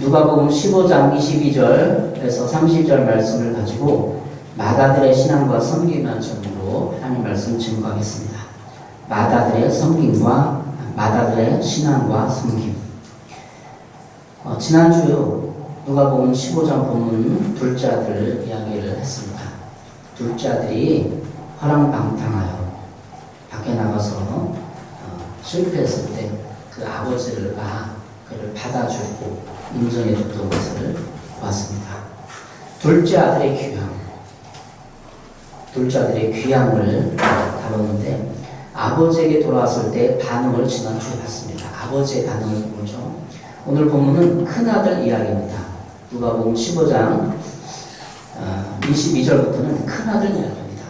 누가복음 15장 22절에서 30절 말씀을 가지고 마다들의 신앙과 섬김이라는 점으로 하나님 말씀 증거하겠습니다. 마다들의 섬김과 마다들의 신앙과 섬김. 어, 지난주 누가복음 15장 본문 둘째 아들 이야기를 했습니다. 둘째 아들이 화랑방탕하여 밖에 나가서 어, 실패했을 때 그 아버지가 그를 받아주고 인정해 줬던 것을 봤습니다. 둘째 아들의 귀향, 둘째 아들의 귀향을 다뤘는데 아버지에게 돌아왔을 때 반응을 지난주에 봤습니다. 아버지의 반응을 보죠. 오늘 본문은 큰 아들 이야기입니다. 누가복음 15장 22절부터는 큰 아들 이야기입니다.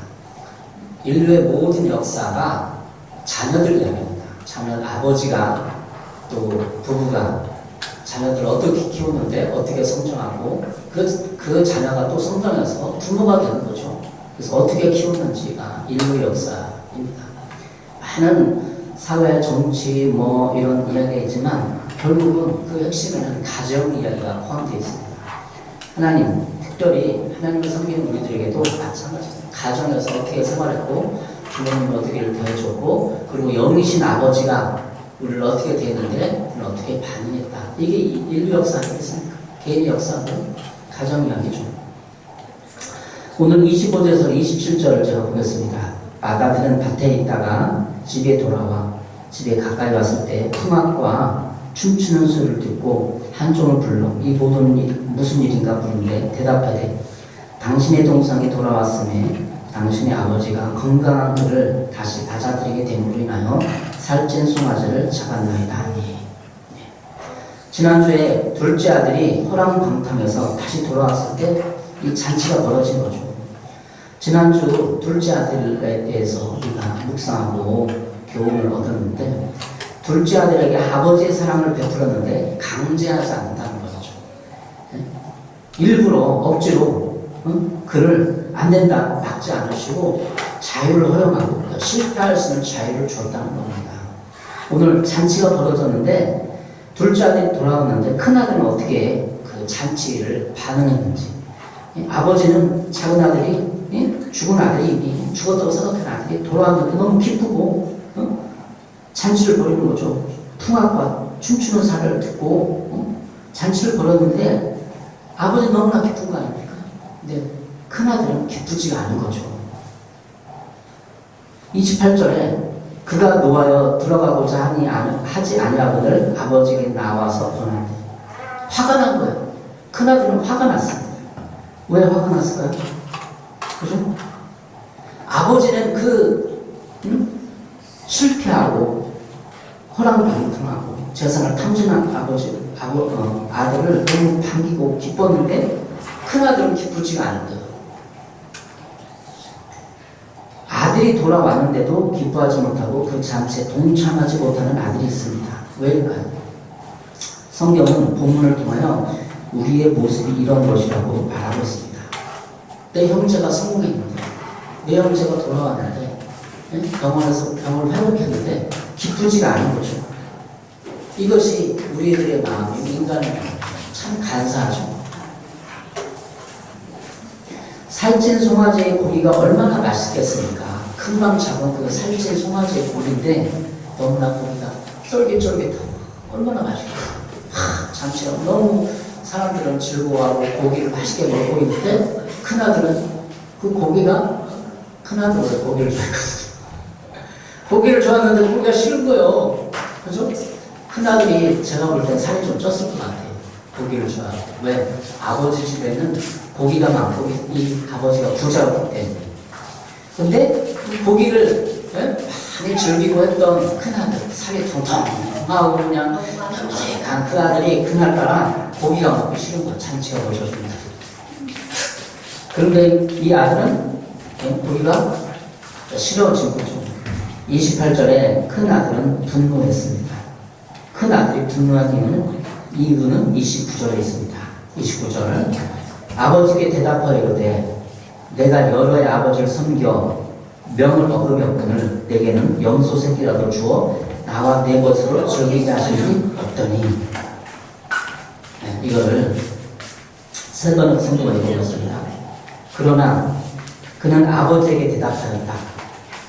인류의 모든 역사가 자녀들 이야기입니다. 자녀 아버지가 또 부부가 자녀들을 어떻게 키우는데 어떻게 성장하고 그, 그 자녀가 또 성장해서 부모가 되는 거죠. 그래서 어떻게 키우는지가 인류의 역사입니다. 많은 사회, 정치, 뭐 이런 이야기가 있지만 결국은 그 핵심에는 가정 이야기가 포함되어 있습니다. 하나님, 특별히 하나님을 섬기는 우리들에게도 마찬가지입니다. 가정에서 어떻게 생활했고 부모님 어떻게 이렇게 해줬고 그리고 영이신 아버지가 우리를 어떻게 대했는데 어떻게 반응했다. 이게 인류 역사 아니겠습니까? 개인의 역사고 가정 이야기죠. 오늘 25절에서 27절을 제가 보겠습니다. 마다들은 밭에 있다가 집에 돌아와 집에 가까이 왔을 때 풍악과 춤추는 소리를 듣고 한종을 불러 이 모든 일 무슨 일인가 물은데 대답하되 당신의 동상이 돌아왔음에 당신의 아버지가 건강한 그를 다시 받아들이게 됨으로 인하여 살찐 송아지를 잡았나이다 하니 네. 지난주에 둘째 아들이 호랑방탕에서 다시 돌아왔을 때 이 잔치가 벌어진 거죠. 지난주 둘째 아들에 대해서 우리가 묵상하고 교훈을 얻었는데 둘째 아들에게 아버지의 사랑을 베풀었는데 강제하지 않는다는 거죠. 네? 일부러 억지로 응? 그를 안 된다 막지 않으시고 자유를 허용하고 실패할 수 있는 자유를 주었다는 겁니다. 오늘 잔치가 벌어졌는데 둘째 아들이 돌아왔는데 큰 아들은 어떻게 그 잔치를 반응했는지 예? 아버지는 작은 아들이 예? 죽은 아들이 죽었다고 생각한 아들이 돌아왔는데 너무 기쁘고 어? 잔치를 벌이는 거죠. 풍악과 춤추는 사를 듣고 어? 잔치를 벌였는데 아버지 너무나 기쁜 거 아닙니까? 근데 큰 아들은 기쁘지가 않은 거죠. 28절에 그가 노하여 들어가고자 하니 하지 아니하거늘 아버지에게 나와서 권한대. 화가 난 거예요. 큰아들은 화가 났습니다. 왜 화가 났을까요? 그죠? 아버지는 그 음? 실패하고 호랑방탕하고 재산을 탐진한 아버지 아버, 어, 아들을 너무 반기고 기뻤는데 큰아들은 기쁘지가 않은 거예요. 아들이 돌아왔는데도 기뻐하지 못하고 그 잔치에 동참하지 못하는 아들이 있습니다. 왜일까요? 성경은 본문을 통하여 우리의 모습이 이런 것이라고 말하고 있습니다. 내 형제가 성공했는데, 내 형제가 돌아왔는데, 예? 병원에서 병을 회복했는데 기쁘지가 않은 거죠. 이것이 우리들의 마음이 인간의 마음, 참 간사하죠. 살찐 송아지의 고기가 얼마나 맛있겠습니까? 금방 그 살찐 송아지의 고기인데 너무나 고기가 쫄깃쫄깃하고 얼마나 맛있겠어요. 하, 잠시가 너무 사람들은 즐거워하고 고기를 맛있게 먹고 있는데 큰아들은 그 고기가 큰아들은 왜 고기를 좋아했거든요. 고기를 좋아하는데 고기가 싫은 거예요. 그죠? 큰아들이 제가 볼 땐 살이 좀 쪘을 것 같아요. 고기를 좋아하고. 왜? 아버지 집에는 고기가 많고 이 아버지가 부자였기 때문에. 근데 이 고기를 예? 많이 즐기고 했던 큰아들, 살이 통통하고 그냥 평택한 그 아들이 그날따라 고기가 먹기 싫은 거예요. 잔치가 벌어집니다. 그런데 이 아들은 예? 고기가 싫어진 거죠. 28절에 큰 아들은 분노했습니다. 큰 아들이 분노한 이유는, 이유는 29절에 있습니다. 29절. 아버지께 대답하여 이르되 내가 여러의 아버지를 섬겨 명을 어그겼거늘 내게는 염소 새끼라도 주어 나와 내 것으로 즐기게 하시니 없더니 네, 이거를 세 번은 성경을 읽어봤습니다. 그러나 그는 아버지에게 대답하였다.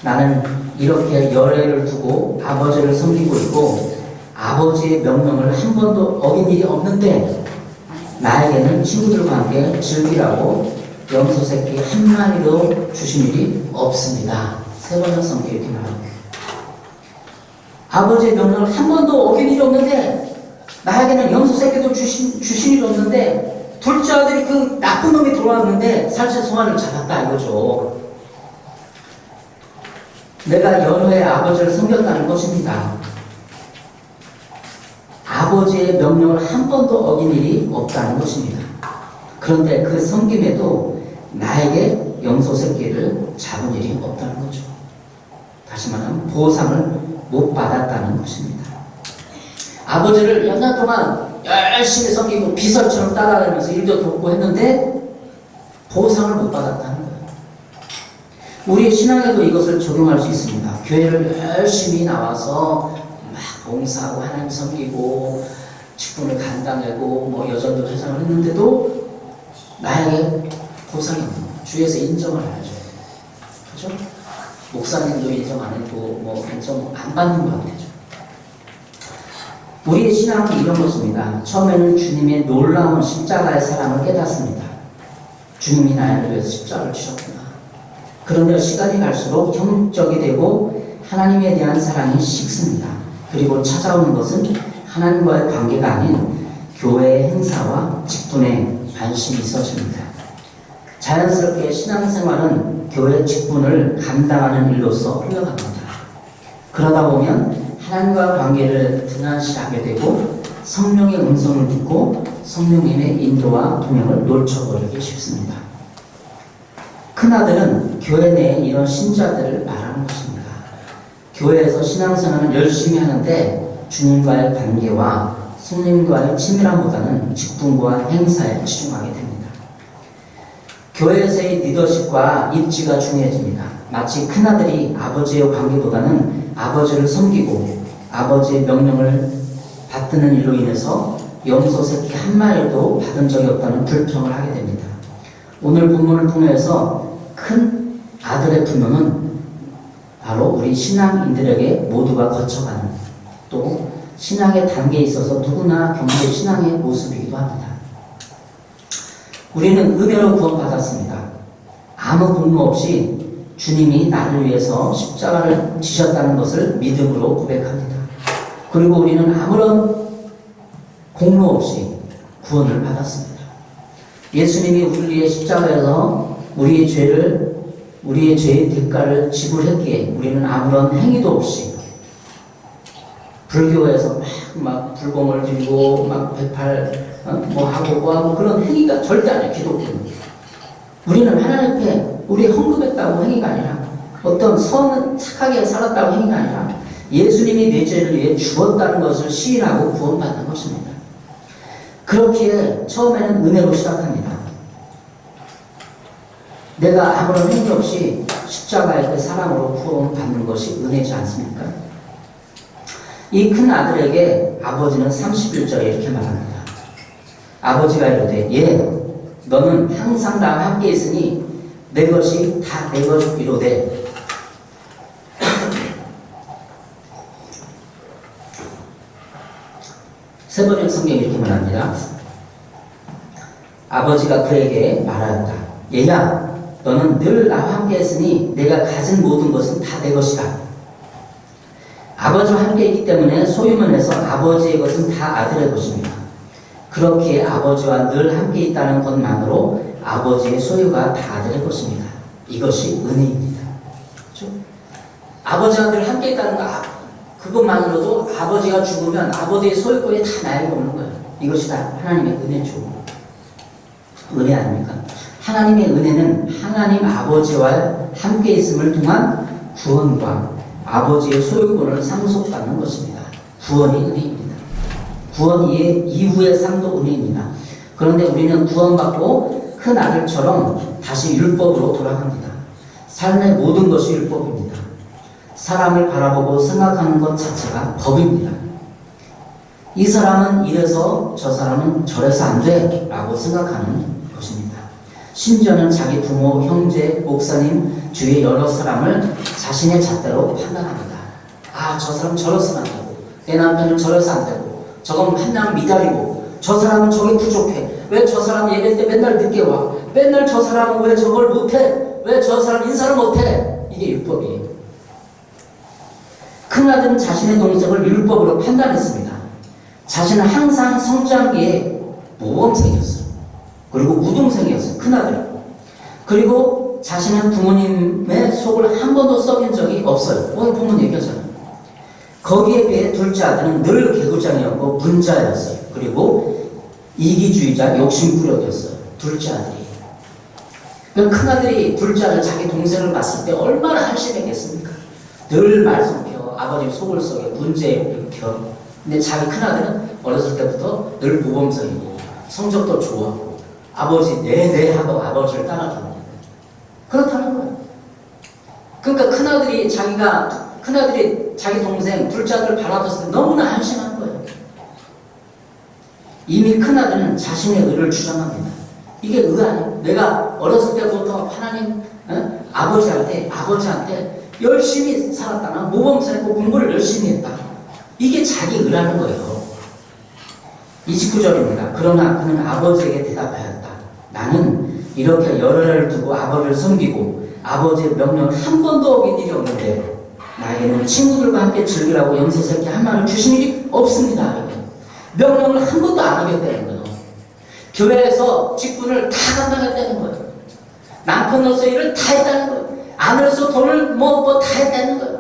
나는 이렇게 열애를 두고 아버지를 섬기고 있고 아버지의 명령을 한 번도 어긴 일이 없는데 나에게는 친구들과 함께 즐기라고 염소 새끼 한 마리도 주신 일이 없습니다. 세 번은 성경 이렇게 말합니다. 아버지의 명령을 한 번도 어긴 일이 없는데 나에게는 염소 새끼도 주신, 주신 일이 없는데 둘째 아들이 그 나쁜 놈이 들어왔는데 살짝 소환을 잡았다 이거죠. 내가 해 아버지를 섬겼다는 것입니다. 아버지의 명령을 한 번도 어긴 일이 없다는 것입니다. 그런데 그 섬김에도 나에게 염소 새끼를 잡은 일이 없다는 거죠. 다시 말하면 보상을 못 받았다는 것입니다. 아버지를 몇년 동안 열심히 섬기고 비설처럼 따라다니면서 일도 돕고 했는데 보상을 못 받았다는 거예요. 우리 신앙에도 이것을 적용할 수 있습니다. 교회를 열심히 나와서 막 봉사하고 하나님 섬기고 직분을 감당하고 뭐 여전도 회상을 했는데도 나에게 거예요. 주에서 인정을 안 해줘요. 그죠? 목사님도 인정 안 했고 뭐 인정 안 받는 것 같아요. 우리의 신앙은 이런 것입니다. 처음에는 주님의 놀라운 십자가의 사랑을 깨닫습니다. 주님이 나를 위해서 십자가를 지셨구나. 그런데 시간이 갈수록 형적이 되고 하나님에 대한 사랑이 식습니다. 그리고 찾아오는 것은 하나님과의 관계가 아닌 교회의 행사와 직분에 관심이 있어집니다. 자연스럽게 신앙생활은 교회 직분을 감당하는 일로서 흘러갑니다. 그러다 보면 하나님과 관계를 등한시하게 되고 성령의 음성을 듣고 성령님의 인도와 동행을 놓쳐버리기 쉽습니다. 큰아들은 교회 내에 이런 신자들을 말하는 것입니다. 교회에서 신앙생활을 열심히 하는데 주님과의 관계와 성령과의 친밀함보다는 직분과 행사에 치중하게. 교회에서의 리더십과 입지가 중요해집니다. 마치 큰아들이 아버지의 관계보다는 아버지를 섬기고 아버지의 명령을 받드는 일로 인해서 염소 새끼 한 마리도 받은 적이 없다는 불평을 하게 됩니다. 오늘 본문을 통해서 큰 아들의 분노는 바로 우리 신앙인들에게 모두가 거쳐가는 또 신앙의 단계에 있어서 누구나 경계 신앙의 모습이기도 합니다. 우리는 은혜로 구원받았습니다. 아무 공로 없이 주님이 나를 위해서 십자가를 지셨다는 것을 믿음으로 고백합니다. 그리고 우리는 아무런 공로 없이 구원을 받았습니다. 예수님이 우리를 위해 십자가에서 우리의 죄를 우리의 죄의 대가를 지불했기에 우리는 아무런 행위도 없이 불교에서 막, 막 불공을 들고 막 백팔 어, 뭐 하고 뭐 하고 그런 행위가 절대 아니에요 기독교는 우리는 하나님 앞에 우리 헌금했다고 행위가 아니라 어떤 선 착하게 살았다고 행위가 아니라 예수님이 내 죄를 위해 죽었다는 것을 시인하고 구원받는 것입니다. 그렇기에 처음에는 은혜로 시작합니다. 내가 아무런 행위 없이 십자가의 그 사랑으로 구원받는 것이 은혜지 않습니까? 이 큰 아들에게 아버지는 31절에 이렇게 말합니다. 아버지가 이르되 예 너는 항상 나와 함께 있으니 내 것이 다 내 것이로되 세 번의 성경이 이렇게 말합니다. 아버지가 그에게 말하였다. 얘야, 너는 늘 나와 함께 했으니 내가 가진 모든 것은 다 내 것이다. 아버지와 함께 있기 때문에 소유문에서 아버지의 것은 다 아들의 것입니다. 그렇게 아버지와 늘 함께 있다는 것만으로 아버지의 소유가 다 아들의 것입니다. 이것이 은혜입니다. 그렇죠? 아버지와 늘 함께 있다는 거, 아, 그것만으로도 아버지가 죽으면 아버지의 소유권이 다 나에게 오는 거예요. 이것이 다 하나님의 은혜죠. 은혜 아닙니까? 하나님의 은혜는 하나님 아버지와 함께 있음을 통한 구원과 아버지의 소유권을 상속받는 것입니다. 구원이 은혜입니다. 구원 이후의 삶도 은혜입니다. 그런데 우리는 구원받고 큰 아들처럼 다시 율법으로 돌아갑니다. 삶의 모든 것이 율법입니다. 사람을 바라보고 생각하는 것 자체가 법입니다. 이 사람은 이래서 저 사람은 저래서 안 돼. 라고 생각하는 것입니다. 심지어는 자기 부모, 형제, 목사님, 주위의 여러 사람을 자신의 잣대로 판단합니다. 아, 저 사람 저래서 안 되고, 내 남편은 저래서 안 되고, 저건 한양 미달이고, 저 사람은 저게 부족해. 왜 저 사람 예배 때 맨날 늦게 와? 맨날 저 사람은 왜 저걸 못해? 왜 저 사람 인사를 못해? 이게 율법이에요. 큰아들은 자신의 동생을 율법으로 판단했습니다. 자신은 항상 성장기에 모범생이었어요. 그리고 우동생이었어요. 큰아들. 그리고 자신은 부모님의 속을 한 번도 썩인 적이 없어요. 오늘 본문 얘기하잖아요. 거기에 비해 둘째 아들은 늘 개구장이었고 분자였어요. 그리고 이기주의자 욕심꾸러기였어요. 둘째 아들이. 그 큰아들이 둘째 아들 자기 동생을 봤을 때 얼마나 한심했겠습니까? 늘 말씀 펴 아버지 속을 썩여 문제 펴 근데 자기 큰아들은 어렸을 때부터 늘 모범생이고 성적도 좋았고 아버지 네네 하고 아버지를 따라주는. 그렇다는 거예요. 그러니까 큰아들이 자기가 큰아들이 자기 동생 둘째 아들을 바라봤을 때 너무나 한심한 거예요. 이미 큰아들은 자신의 의를 주장합니다. 이게 의 아니에요? 내가 어렸을 때부터 하나님 어? 아버지한테 아버지한테 열심히 살았다. 난 모범생이고 공부를 열심히 했다. 이게 자기 의라는 거예요. 29절입니다. 그러나 그는 아버지에게 대답하였다. 나는 이렇게 해를 두고 아버지를 섬기고 아버지의 명령을 한 번도 어긴 일이 없는데 나에게는 친구들과 함께 즐기라고 염소새끼 한 마리 주신 일이 없습니다. 명령을 한 번도 안 어겼다는 거예요. 교회에서 직분을 다 감당했다는 거예요. 남편으로서 일을 다 했다는 거예요. 아내로서 돈을 뭐, 뭐 다 했다는 거예요.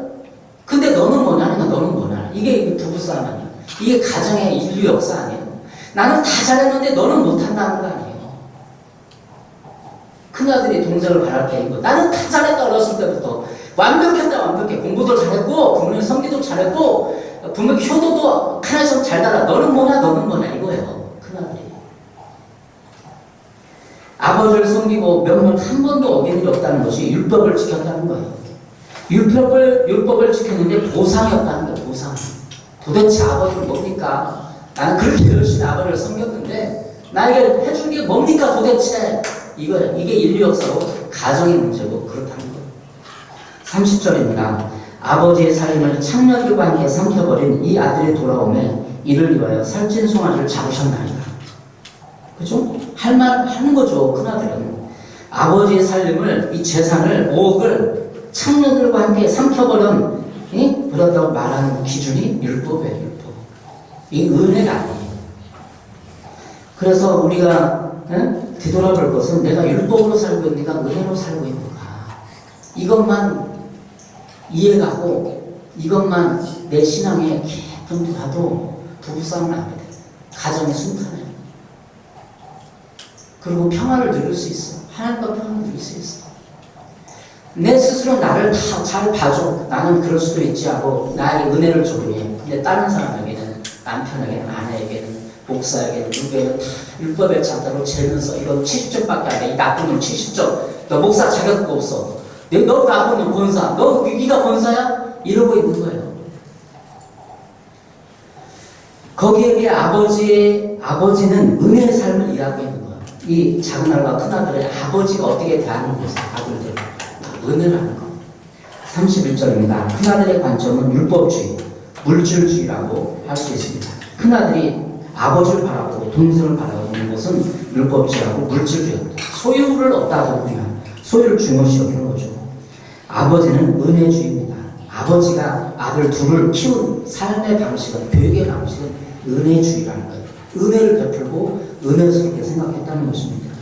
근데 너는 뭐냐니까 너는 뭐냐. 이게 부부싸움 아니야. 이게 가정의 인류 역사 아니에요. 나는 다 잘했는데 너는 못한다는 거 아니에요. 큰아들이 동생을 바랄 때 이거 나는 다 잘했다 어렸을 때부터 완벽했다 완벽해. 공부도 잘했고 부모님 성기도 잘했고 부모님 효도도 하나씩 잘 달아 너는 뭐냐 너는 뭐냐 이거예요. 큰아들이 아버지를 섬기고 명령 한 번도 어긴 일이 없다는 것이 율법을 지켰다는 거예요. 율법을 율법을 지켰는데 보상이 없다는 거예요 보상. 도대체 아버지는 뭡니까? 나는 그렇게 열심히 아버지를 섬겼는데 나에게 해준 게 뭡니까 도대체? 이거 이게 인류 역사로 가정의 문제고 그렇다는 거예요. 30절입니다. 아버지의 살림을 창녀들과 함께 삼켜버린 이 아들의 돌아옴에 이를 위하여 살찐 송아지를 잡으셨나이다. 그죠? 할말 하는 거죠. 큰아들은. 아버지의 살림을 이 재산을 5억을 창녀들과 함께 삼켜버린 이? 그렇다고 말하는 기준이 율법이에요. 율법. 이 은혜가 아니에요. 그래서 우리가 에? 뒤돌아볼 것은 내가 율법으로 살고 있는가 은혜로 살고 있는가 이것만 이해가고 이것만 내 신앙에 깊은 가도 부부싸움을 안 돼. 가정이 순탄해. 그리고 평화를 누릴 수 있어. 하나님과 평화를 누릴 수 있어. 내 스스로 나를 다 잘 봐줘. 나는 그럴 수도 있지 하고 나에게 은혜를 해. 근데 다른 사람에게는 남편에게는 아내에게는 목사에게는 누구에게는 다 율법의 잣대로 재면서 이건 70점밖에 안 돼. 이 나쁜 놈 70점. 너 목사 자격도 없어. 너, 너 나쁜 놈 권사. 너 네가 권사야? 이러고 있는 거예요. 거기에 비해 아버지의 아버지는 은혜의 삶을 일하고 있는 거예요. 이 작은 아들과 큰 아들의 아버지가 어떻게 대하는 것을 아들들 은혜를 하는 거. 31절입니다. 큰 아들의 관점은 율법주의, 물질주의라고 할 수 있습니다. 큰 아들이 아버지를 바라보고 동생을 바라보는 것은 율법주의하고 물질주의입니다. 소유를 얻다고 보면 소유를 중요시 여기는. 아버지는 은혜주의입니다. 아버지가 아들 둘을 키운 삶의 방식은 교육의 방식은 은혜주의라는 거예요. 은혜를 베풀고 은혜스럽게 생각했다는 것입니다.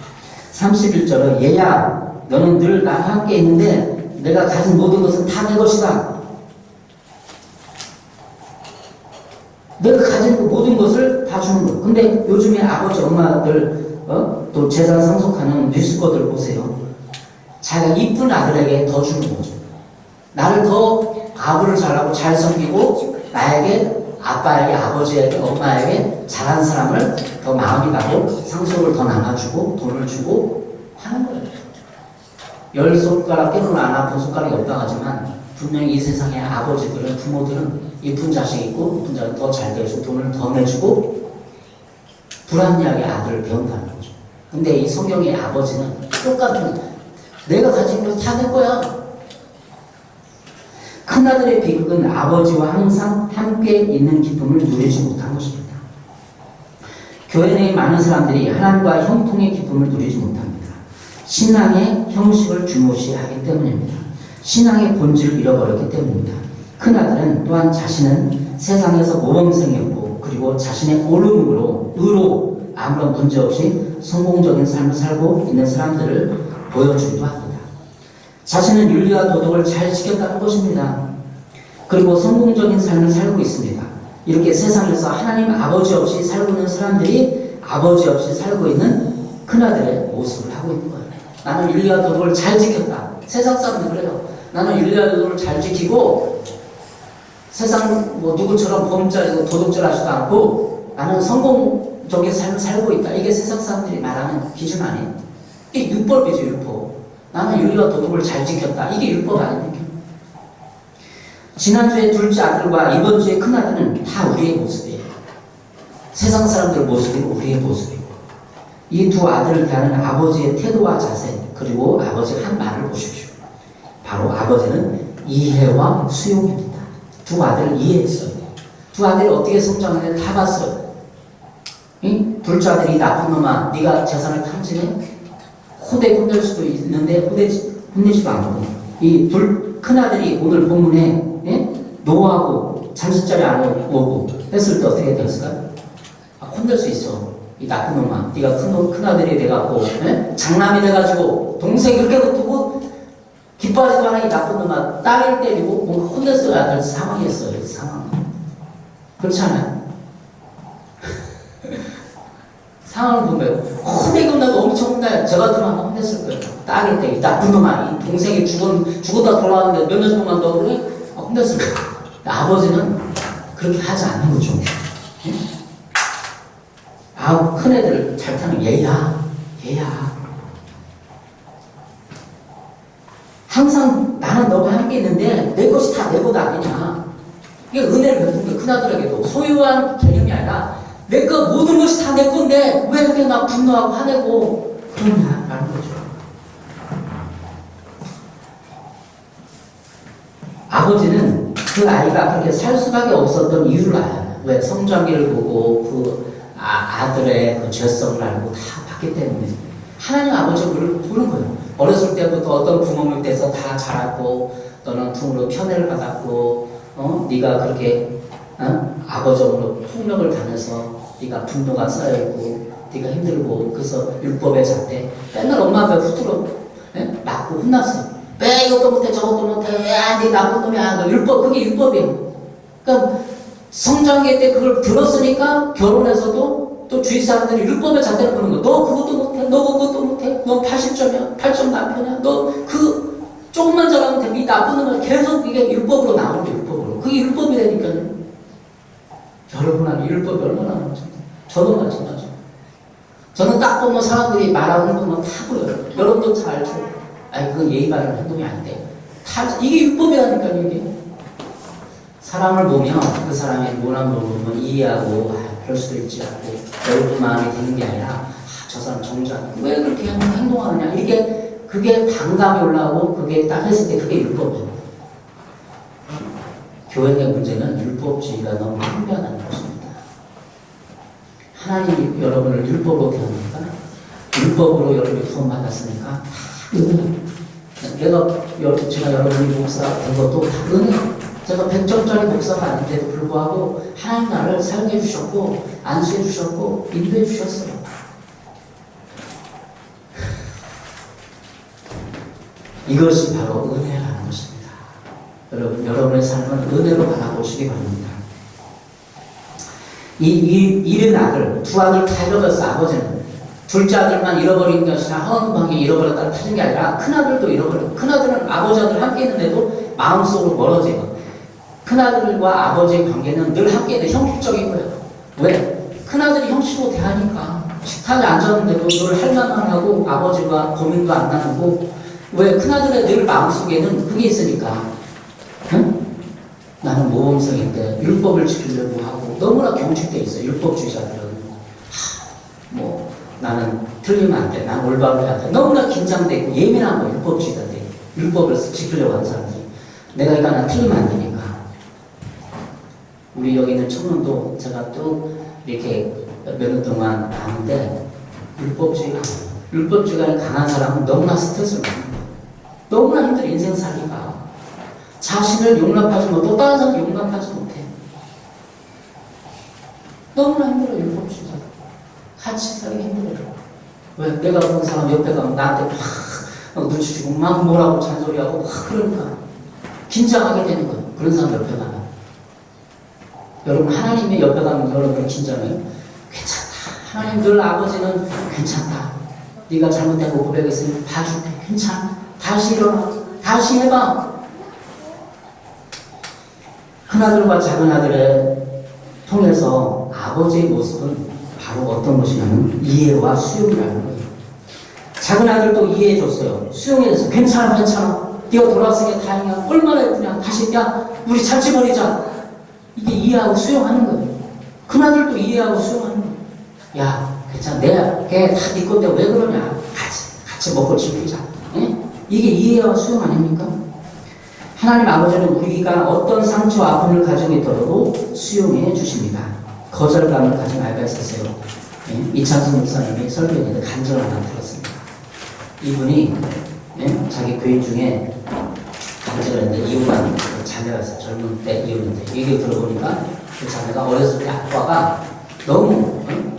31절은 얘야 너는 늘 나와 함께 있는데 내가 가진 모든 것은 다 내 것이다. 내가 가진 그 모든 것을 다 주는 거예요. 근데 요즘에 아버지 엄마들 어? 또 재산 상속하는 뉴스거들 보세요. 자기가 이쁜 아들에게 더 주는 거죠. 나를 더 아부를 잘하고 잘 섬기고 나에게 아빠에게 아버지에게 엄마에게 잘한 사람을 더 마음이 가고 상속을 더 나눠주고 돈을 주고 하는 거예요. 열 손가락 깨물어 안 아픈 손가락이 없다 하지만 분명히 이 세상의 아버지들은 부모들은 이쁜 자식 있고 이쁜 자식 더잘 돼주고 돈을 더 내주고 불합리하게 아들을 배운다는 거죠. 근데 이 성경의 아버지는 똑같은 내가 가진 거다 내 거야. 큰아들의 비극은 아버지와 항상 함께 있는 기쁨을 누리지 못한 것입니다. 교회 내에 많은 사람들이 하나님과 형통의 기쁨을 누리지 못합니다. 신앙의 형식을 중요시하기 때문입니다. 신앙의 본질을 잃어버렸기 때문입니다. 큰아들은 또한 자신은 세상에서 모범생이었고 그리고 자신의 옳음으로 의로 아무런 문제 없이 성공적인 삶을 살고 있는 사람들을 보여주기도 합니다. 자신은 윤리와 도덕을 잘 지켰다는 것입니다. 그리고 성공적인 삶을 살고 있습니다. 이렇게 세상에서 하나님 아버지 없이 살고 있는 사람들이 아버지 없이 살고 있는 큰아들의 모습을 하고 있는 거예요. 나는 윤리와 도덕을 잘 지켰다. 세상 사람들 그래요. 나는 윤리와 도덕을 잘 지키고 세상 뭐 누구처럼 범죄하고 도덕질하지도 않고 나는 성공적인 삶을 살고 있다. 이게 세상 사람들이 말하는 기준 아니에요. 이게 율법이죠, 율법. 나는 윤리와 도덕을 잘 지켰다. 이게 율법 아닙니까? 지난주에 둘째 아들과 이번 주에 큰아들은 다 우리의 모습이에요. 세상 사람들 모습이 우리의 모습이고 이 두 아들을 대하는 아버지의 태도와 자세 그리고 아버지의 한 말을 보십시오. 바로 아버지는 이해와 수용입니다. 두 아들을 이해했어요. 두 아들이 어떻게 성장하는지 다 봤어요. 응? 둘째 아들이 나쁜 놈아 네가 재산을 탐지해? 호대 혼낼 수도 있는데 호대지, 혼내지도 않고 이 둘 큰아들이 오늘 본문에 예? 노하고 잠시짜리 안 오고 했을 때 어떻게 되었을까요? 아, 혼낼 수 있어. 이 나쁜 놈아. 네가 큰, 놈, 큰 아들이 돼갖고 예? 장남이 돼가지고 동생이 그렇게 놓고 기뻐하지도 않아 이 나쁜 놈아 딸을 때리고 뭔가 혼냈어야 될 상황이었어요. 그 상황. 그렇지 않아요? 상황을 보면 혼내고 나도 엄청 혼나요. 제가 들으면 혼냈을 거예요. 딸일 때, 이 나쁜 놈아, 이 동생이 죽은, 죽었다 돌아왔는데 몇 년 동안 너 그래? 아, 혼냈을 거예요. 아버지는 그렇게 하지 않는 거죠. 응? 아, 큰 애들 잘 타는 얘야, 얘야. 항상 나는 너와 함께 있는데 내 것이 다 내 것 아니냐. 이게 은혜를 베푼 게 큰아들에게도 소유한 개념이 아니라 내 거 모든 것이 다 내 건데 왜 이렇게 나 분노하고 화내고 그러냐라는 거죠. 아버지는 그 아이가 그렇게 살 수밖에 없었던 이유를 알아요. 왜 성장기를 보고 그 아, 아들의 그 죄성을 알고 다 봤기 때문에 하나님 아버지가 우리를 보는 거예요. 어렸을 때부터 어떤 부모님 께서 다 자랐고 너는 부모로 편애를 받았고 어 네가 그렇게 어? 아버지로 폭력을 당해서 네가 분노가 쌓여있고 네가 힘들고 그래서 율법에 잣대 맨날 엄마 앞에 후드로 예? 맞고 혼났어 왜 이것도 못해 저것도 못해 야네 나쁜 놈이야 너 율법 그게 율법이에요 그러니까 성장기 때 그걸 들었으니까 결혼해서도 또 주위 사람들이 율법에 잣대를 보는 거너 그것도 못해 너 그것도 못해 너 80점이야 8점 남편이야 너 그 조금만 잘하면 돼. 이 나쁜 놈은 계속 이게 율법으로 나오는 게 율법으로. 그게 율법이 되니까요. 여러분한테 율법이 얼마나 많죠. 저도 마찬가지죠. 저는 딱 보면 사람들이 말하는 것만 다 보여요. 여러분도 잘 알죠. 아니, 그건 예의 바른 행동이 아닌데. 다, 이게 율법이라니까요, 이게. 사람을 보면 그 사람이 모난 걸 보면 이해하고, 아, 그럴 수도 있지 않고, 여러분 마음이 드는 게 아니라, 아, 저 사람 정작 왜 그렇게 행동하느냐. 이게 그게 당감이 올라오고 그게 딱 했을 때 그게 율법이에요. 교회의 문제는 율법주의가 너무 것입니다. 하나님이 여러분을 율법으로 태우니까 율법으로 여러분이 구원 받았으니까 다 은혜. 내가 여- 제가 여러분이 목사가 된 것도 다 은혜. 제가 100점짜리 목사가 아닌데도 불구하고 하나님 나를 살게 해주셨고 안수해 주셨고 인도해 주셨어요. 이것이 바로 은혜라는 것입니다. 여러분, 여러분의 삶은 은혜로 바라보시기 바랍니다. 이, 이 잃은 아들, 두 아들 다 잃어버렸어, 아버지는. 둘째 아들만 잃어버린 것이나 허언방에 잃어버렸다는 타는 게 아니라 큰 아들도 잃어버렸고, 큰 아들은 아버지 아들 함께 있는데도 마음속으로 멀어져요. 큰 아들과 아버지의 관계는 늘 함께 있는 형식적인 거예요. 왜? 큰 아들이 형식으로 대하니까 식탁에 앉았는데도 늘 할만만 하고 아버지가 고민도 안 나누고 왜 큰아들의 늘 마음속에는 그게 있으니까 응? 나는 모범생인데 율법을 지키려고 하고 너무나 경직돼 있어 율법주의자들은. 하, 뭐 나는 틀리면 안 돼, 난 올바로 해야 돼. 너무나 긴장돼 있고 예민한 거 율법주의자들이. 율법을 지키려고 하는 사람들이. 내가 이거 하나 틀리면 안 되니까. 우리 여기 있는 청년도 제가 또 이렇게 몇 년 동안 아는데 율법주의가 율법주의가 강한 사람은 너무나 스트레스를 받는 거야. 너무나 힘들어 인생 살기가 자신을 용납하지 못하고 다른 사람 용납하지 못해. 너무나 힘들어 율법주의자 같이 살기 힘들어요. 왜? 내가 본 사람 옆에 가면 나한테 막 눈치 주고 막 뭐라고 잔소리하고 막 그러니까 긴장하게 되는 거예요 그런 사람 옆에 가면. 여러분 하나님의 옆에 가면 여러분 긴장해요? 괜찮다. 하나님 늘 아버지는 괜찮다. 네가 잘못된 거 고백했으니 봐줄게. 괜찮아. 다시 일어나. 다시 해봐 큰아들과 작은아들의 통해서 아버지의 모습은 바로 어떤 것이냐면 이해와 수용이라는 거예요. 작은아들도 이해해줬어요. 수용해줘서 괜찮아 괜찮아. 네가 돌아왔으니 다행이야. 얼마나 예쁘냐. 다시 야 우리 잔치 버리자. 이게 이해하고 수용하는 거예요. 큰아들도 이해하고 수용하는 거예요. 야 괜찮아. 내걔다네 건데 왜 그러냐. 같이 같이 먹고 즐기자. 예? 이게 이해와 수용 아닙니까? 하나님 아버지는 우리가 어떤 상처와 아픔을 있더라도 수용해 주십니다. 거절감을 가진 아이가 있었어요. 예? 이창수 목사님이 설교했는데 간절 하나 들었습니다. 이분이 예? 자기 교인 중에 간절했는데 이혼한 그 자매가 있어요. 젊은 때 이혼했는데 얘기 들어보니까 그 자매가 어렸을 때 아빠가 너무 어?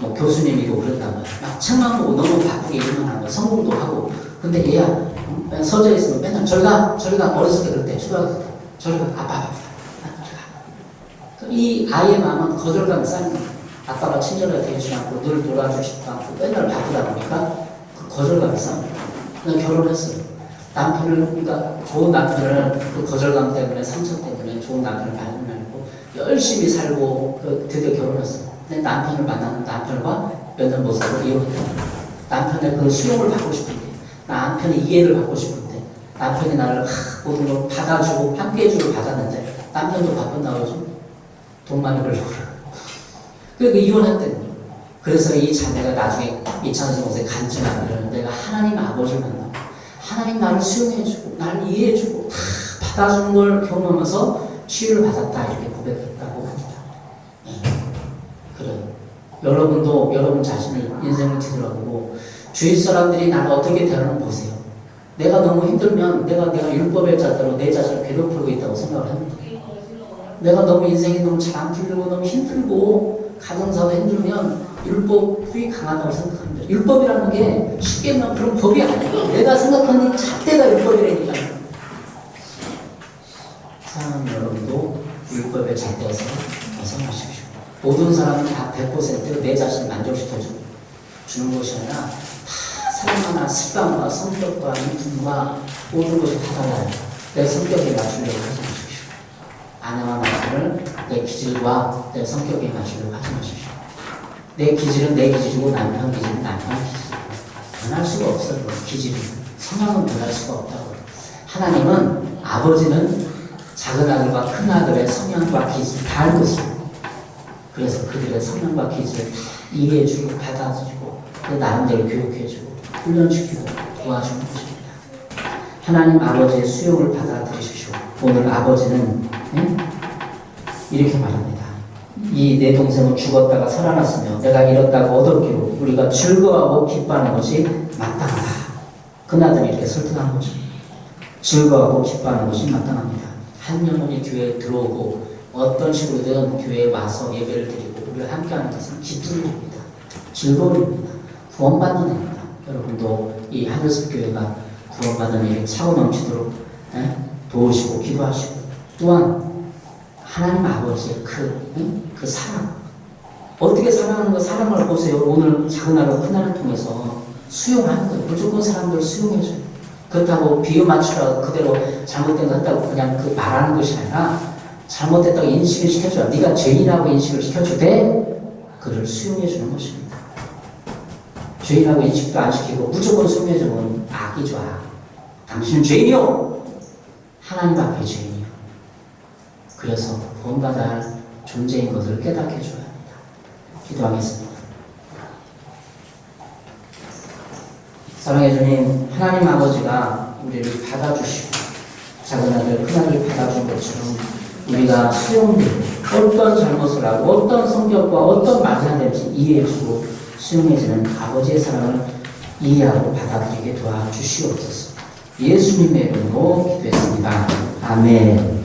뭐 교수님이고 말이야. 막 책만 보고 너무 바쁘게 일만 하고 성공도 하고 근데 얘야 어? 서재 있으면 맨날 저리 가 저리 가 어렸을 때 그랬대 초등학교 때 저리 가 아빠 아빠 아빠 저리 가. 이 아이의 마음은 거절감이 쌓인 거야. 아빠가 친절하게 대해주지 않고 늘 놀아주지도 않고 맨날 바쁘다 보니까 그 거절감이 쌓인 거야. 결혼했어요. 남편을 그러니까 좋은 남편을 그 거절감 때문에 상처 때문에 좋은 남편을 만나고 열심히 살고 그 드디어 결혼했어요. 근데 남편을 만나는 남편과 몇 년 못 살고 이혼했다. 남편의 그 수용을 받고 싶은데 남편의 이해를 받고 싶은데 남편이 나를 하, 모든 걸 받아주고 함께 해주고 받았는데 남편도 바쁜다고 요즘 돈 많이 벌려고 그래. 그래서 이혼했대. 그래서 이 자매가 나중에 이찬수 목사의 간증하기를 내가 하나님 아버지를 만나고 하나님 나를 수용해주고 나를 이해해주고 다 받아주는 걸 경험하면서 치유를 받았다 이렇게 고백했다고 합니다. 예. 그래요. 여러분도 여러분 자신을 인생을 뒤돌아보고 주위 사람들이 나를 어떻게 대하는 보세요. 내가 너무 힘들면 내가 내가 율법의 자대로 내 자신을 괴롭히고 있다고 생각을 합니다. 내가 너무 인생이 너무 잘 안 풀리고 너무 힘들고 가정사도 힘들면 율법이 강하다고 생각합니다. 율법이라는 게 쉽게 말 그런 법이 아니에요. 내가 생각하는 잣대가 율법이라니까. 사랑하는 여러분도 율법의 잣대에서 벗어나십시오. 모든 사람은 다 100%내 자신을 만족시켜주고 주는 것이 아니라 다 사람마다 습관과 성격과 믿음과 모든 것이 다 달라요. 내 성격에 맞추려고 하지 마십시오. 아내와 남편을 내 기질과 내 성격에 맞추려고 하지 마십시오. 내 기질은 내 기질이고 남편 기질은 남편 기질이고 변할 수가 없어요. 기질은. 성향은 변할 수가 없다고. 하나님은 아버지는 작은 아들과 큰 아들의 성향과 기질을 다 알고 있습니다. 그래서 그들의 성향과 기질을 다 이해해주고 받아주고 그 나름대로 교육해주고 훈련시키고 도와주는 것입니다. 하나님 아버지의 수용을 받아들이십시오. 오늘 아버지는 예? 이렇게 말합니다. 이 내 동생은 죽었다가 살아났으며 내가 잃었다고 얻었기로 우리가 즐거워하고 기뻐하는 것이 마땅하다. 그나들이 이렇게 설득하는 거죠. 즐거워하고 기뻐하는 것이 마땅합니다. 한 영혼이 교회에 들어오고 어떤 식으로든 교회에 와서 예배를 드리고 우리가 함께하는 것은 기쁨입니다. 즐거움입니다. 구원받는 일입니다. 여러분도 이 하늘숲 교회가 구원받는 일이 차고 넘치도록 예? 도우시고 기도하시고 또한 하나님 아버지의 그, 응? 그 사랑 어떻게 사랑하는 거 사랑을 보세요. 오늘 작은 나라 큰 나라를 통해서 수용하는 거예요. 무조건 사람들 수용해줘요. 그렇다고 비유 맞추라고 그대로 잘못된 거 한다고 그냥 그 말하는 것이 아니라 잘못됐다고 인식을 시켜줘야 네가 죄인이라고 인식을 시켜주되 그를 수용해 주는 것입니다. 죄인이라고 인식도 안 시키고 무조건 수용해주면 악이죠. 악. 당신은 죄인이요. 하나님 앞에 죄인이요. 그래서 본받아야 할 존재인 것을 깨닫게 해줘야 합니다. 기도하겠습니다. 사랑해 주님, 하나님 아버지가 우리를 받아주시고 작은 아들, 큰 아들 받아준 것처럼 우리가 수용되고 어떤 잘못을 하고 어떤 성격과 어떤 될지 이해해주고 수용해주는 아버지의 사랑을 이해하고 받아들이게 도와주시옵소서. 예수님의 이름으로 기도했습니다. 아멘.